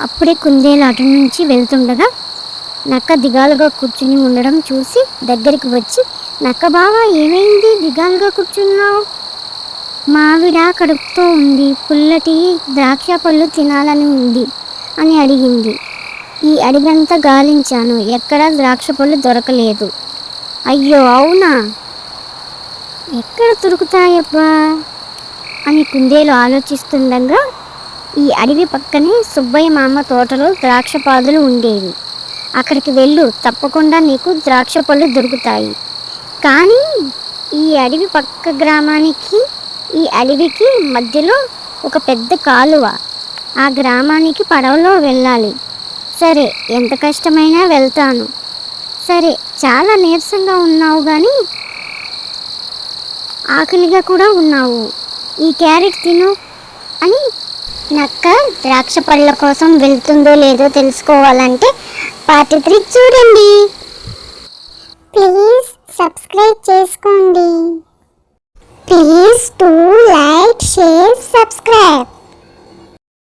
అప్పుడే కుందేలు అటు నుంచి వెళ్తుండగా నక్క దిగాలుగా కూర్చుని ఉండడం చూసి దగ్గరికి వచ్చి నక్క బావా ఏమైంది? దిగాలుగా కూర్చున్నావు. మావిడ కడుపుతో ఉంది. పుల్లటి ద్రాక్ష పళ్ళు తినాలని ఉంది అని అడిగింది. ఈ అడిగంతా గాలించాను. ఎక్కడా ద్రాక్ష పళ్ళు దొరకలేదు. అయ్యో అవునా? ఎక్కడ దొరుకుతాయబ్బా? అని కుందేలు ఆలోచిస్తుండగా ఈ అడవి పక్కనే సుబ్బయ్య మామ తోటలో ద్రాక్ష పాదులు ఉండేవి. అక్కడికి వెళ్ళు తప్పకుండా నీకు ద్రాక్ష పళ్ళు దొరుకుతాయి. కానీ ఈ అడవి పక్క గ్రామానికి ఈ అడవికి మధ్యలో ఒక పెద్ద కాలువ. ఆ గ్రామానికి పడవలో వెళ్ళాలి. సరే ఎంత కష్టమైనా వెళ్తాను. సరే చాలా నీరసంగా ఉన్నావు కానీ ఆకలిగా కూడా ఉన్నావు. ఈ క్యారెట్ తిను అని నక్క ద్రాక్ష పళ్ళ కోసం వెళ్తుందో లేదో తెలుసుకోవాలంటే పార్ట్ త్రీ చూడండి. ప్లీజ్ సబ్స్క్రైబ్ చేసుకోండి. Please to like share subscribe.